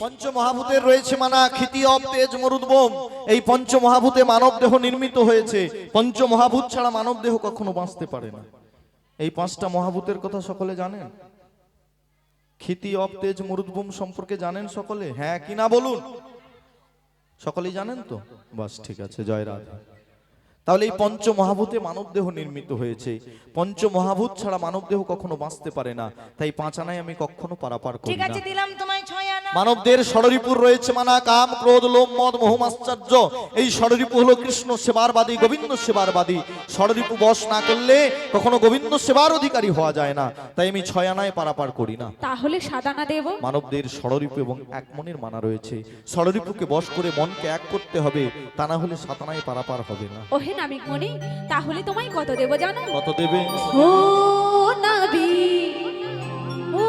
পঞ্চমহাভূতের রয়েছে মানা ক্ষিতি অব তেজ মরুদ্বোম এই পঞ্চমহাভূতে মানব দেহ নির্মিত হয়েছে। পঞ্চমহাভূত ছাড়া মানব দেহ কখনো বাঁচতে পারে না। এই পাঁচটা মহাভূতের কথা সকলে জানেন? ক্ষিতি অব তেজ মরুদ্বোম সম্পর্কে জানেন সকলে? হ্যাঁ কি না বলুন? সকলেই জানেন তো? বাস ঠিক আছে জয় রাধা। তাহলে এই পঞ্চমহাভূতে মানব দেহ নির্মিত হয়েছে। পঞ্চমহাভূত ছাড়া মানব দেহ কখনো বাঁচতে পারে না। তাই পাঁচানায় আমি কখনো পারাপার করি ঠিক না। মানবদের ষড়রিপুর রয়েছে মানা কাম ক্রোধ লোভ মদ মোহম এই ষড়রিপু হলো কৃষ্ণ সেবারবাদী গোবিন্দ সেবারবাদী। ষড়রিপু বশ না করলে কখনো গোবিন্দ সেবার অধিকারী হওয়া যায় না। তাই আমি ছয় আনায় পারাপার করি না। তাহলে সাদানা দেব। মানবদের ষড়রিপু এবং এক মনের মানা রয়েছে। ষড়রিপুকে বশ করে মনকে এক করতে হবে তা না হলে সাতানায় পারাপার হবে না। ওহে নাবিক মনি তাহলে তোমায় কত দেব জানো? কত দেবে? ও নাবি ও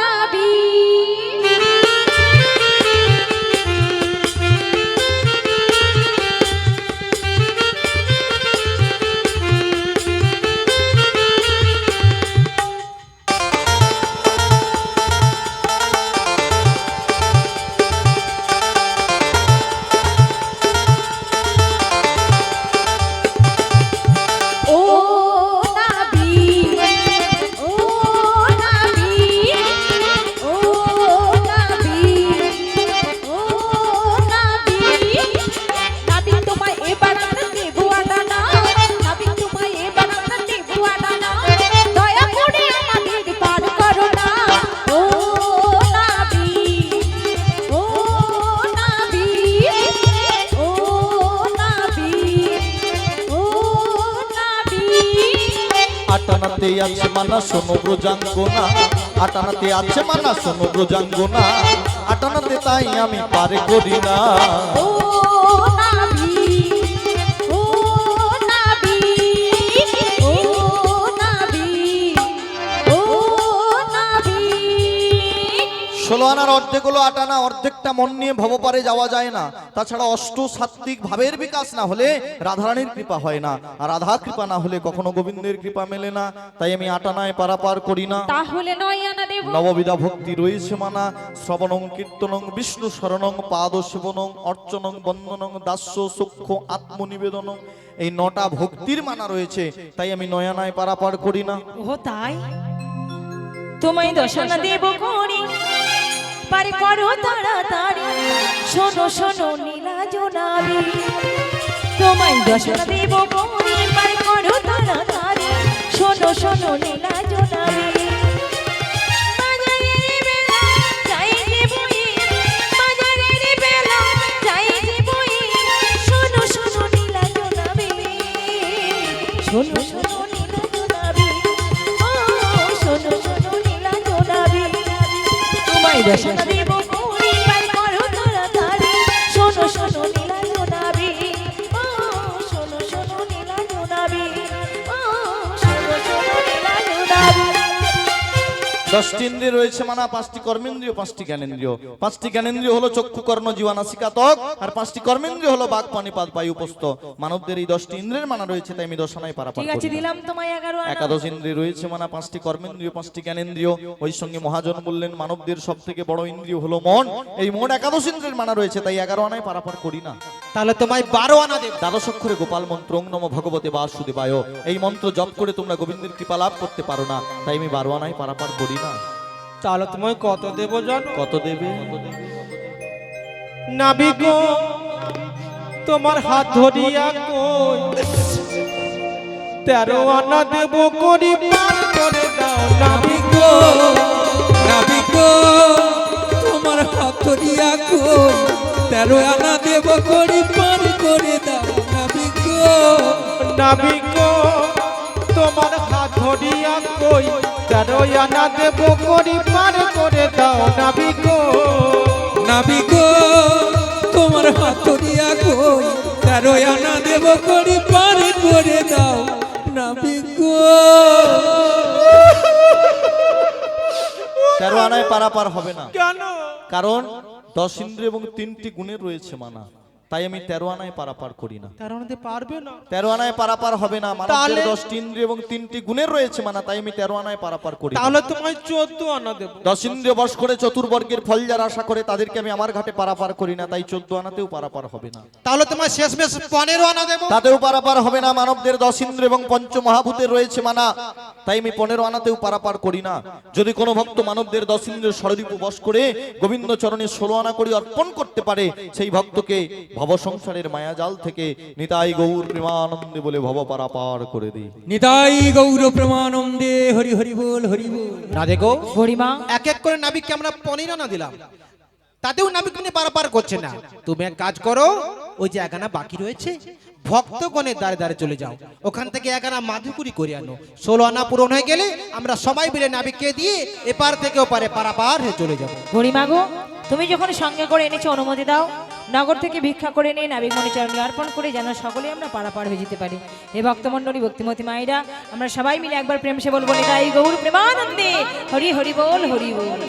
নাবি। আটানাতে আছে মানা, শোনো ব্রজাঙ্গনা। আটানাতে আছে মানা, শোনো ব্রজাঙ্গনা। আটানাতে তাই আমি পারে করি না। ষোলো আনার অর্ধেক হলো আটানা অর্ধেকটা মন নিয়ে ভবপারে যাওয়া যায় না। তাছাড়া অষ্ট সাত্বিক ভাবের বিকাশ না হলে রাধারানীর কৃপা হয় না। আর রাধা কৃপা না হলে কখনো গোবিন্দের কৃপা মেলে না। তাই আমি আটানায় পারাপার করি না। তাহলে নয় আনা দেব। নববিধা ভক্তি রয়েছে মানা। শ্রবণং কীর্তনং বিষ্ণু শরণং পাদ সেবনং অর্চনং বন্দনং দাস্য সূক্ষ্ম আত্মনিবেদনং। এই নটা ভক্তির মানা রয়েছে। তাই আমি নয়ানায় পারাপার করি না। ও তাই? তোমায় দশনা দেব করি। পারে করো তাড়াতাড়ি। শোনো শোনো, নীলা জোনাবি তোমায় দশনা দেব পারে করো তাড়াতাড়ি। শোনো শোনো, নীলা তোমায় দশটি ইন্দ্রিয় রয়েছে মানা পাঁচটি কর্মেন্দ্রিয় পাঁচটি জ্ঞানেন্দ্রিয়। পাঁচটি জ্ঞানেন্দ্রিয় হলো চক্ষু কর্ণ জীবানাসিকা ত্বক আর পাঁচটি কর্মেন্দ্রিয় হলো বাঘ পানিপাত বায়ু উপস্থ মানবদের এই দশটি ইন্দ্রের মানা রয়েছে তাই আমি দশনায় পারাপার ঠিক আছে দিলাম তোমায় এগারো আনা। একাদশ ইন্দ্রিয় রয়েছে মানে পাঁচটি কর্মেন্দ্রিয় পাঁচটি জ্ঞানেন্দ্রিয়। ওই সঙ্গে মহাজন বললেন মানবদের সব থেকে বড় ইন্দ্রিয় হলো মন। এই মন একাদশ ইন্দ্রের মানা রয়েছে তাই এগারো আনায় পারাপার করি না। তাহলে তোমায় বারো আনা দেব। দ্বাদশ অক্ষরে গোপাল মন্ত্র ওং নম ভগবতে বাসুদেবায়। এই মন্ত্র জপ করে তোমরা গোবিন্দের কৃপা লাভ করতে পারো না। তাই আমি বারো আনায় পারাপার করি না। তাহলে তোমায় কত দেব জানো? কত দেবে? নাবিক তোমার হাত ধরিয়া কই? তেরো আনা দেব করি পার করে দাও। নাবিক নাবিক তোমার হাতরিয়া কই? তেরো আনা দেব করি পার করে দাও নাবিক। নাবিক তোমার হাত ধরিয়া কই তেরো আনা দেব করি পার করে দাও নাবিক। নাবিক তোমার হাতরিয়া কই তেরো আনা দেব করি পার করে দাও নাবিক। তেরো আনায় পারাপার হবে না। কেন? কারণ দশ ইন্দ্রিয় এবং তিনটি গুণের রয়েছে মানা। তাই আমি তেরো আনায় পারাপার করি না। তার মধ্যে পারবে না। তেরো আনায় পারাপার হবে না মানবদের তাহলে- দশটি ইন্দ্রিয় এবং তিনটি গুণের রয়েছে মানা তাই আমি তেরো আনায় পারাপার করি তাহলে তোমায় চোদ্দ আনা দেবো। দশ ইন্দ্রিয় বস করে চতুর্বর্গের ফল যারা আশা করে তাদেরকে আমি আমার ঘাটে পারাপার করি না তাই চোদ্দ আনাতেও পারাপার হবে না। তাহলে তোমায় শেষ বেশ পনেরো আনা দেবো। তাতেও পারাপার হবে না মানবদের দশ ইন্দ্র এবং পঞ্চ মহাভূতের রয়েছে মানা তাই আমি পনেরো আনাতেও পারাপার করি না। যদি কোনো ভক্ত মানবদের দশ ইন্দ্রের সরদীপ বস করে গোবিন্দ চরণে ষোলো আনা করে অর্পণ করতে পারে সেই ভক্তকে ভব সংসারের মায়াজাল থেকে নিতাই গৌর প্রেমানন্দে বলে ভব পারাপার করে দিই। নিতাই গৌর প্রেমানন্দে হরি হরি বল হরি বল। না দেখো বুড়িমা এক এক করে নাবিককে আমরা পনেরো আনা দিলাম। তাতেও নাবিক নিয়ে পারাপার করছে না। তুমি এক কাজ করো ওই যে একানা বাকি রয়েছে ভক্তগণের দ্বারে দ্বারে চলে যাও। ওখান থেকে একানা মাধুকুরি করে আনো। ষোলো আনা পূরণ হয়ে গেলে আমরা সবাই মিলে নাবিককে দিয়ে এপার থেকে ওপারে পারাপার হয়ে চলে যাব। বুড়িমা গো তুমি যখন সঙ্গে করে এনেছো অনুমতি দাও। নগর থেকে ভিক্ষা করে নিন নাবিকমণি চরণে অর্পণ করে যেন সকলে আমরা পারাপার হয়ে যেতে পারি। হে ভক্তমণ্ডলী, ভক্তিমতী মায়েরা, আমরা সবাই মিলে একবার প্রেম সে বলব নিতাই গৌর প্রেমানন্দে। হরি হরি বল হরি বল।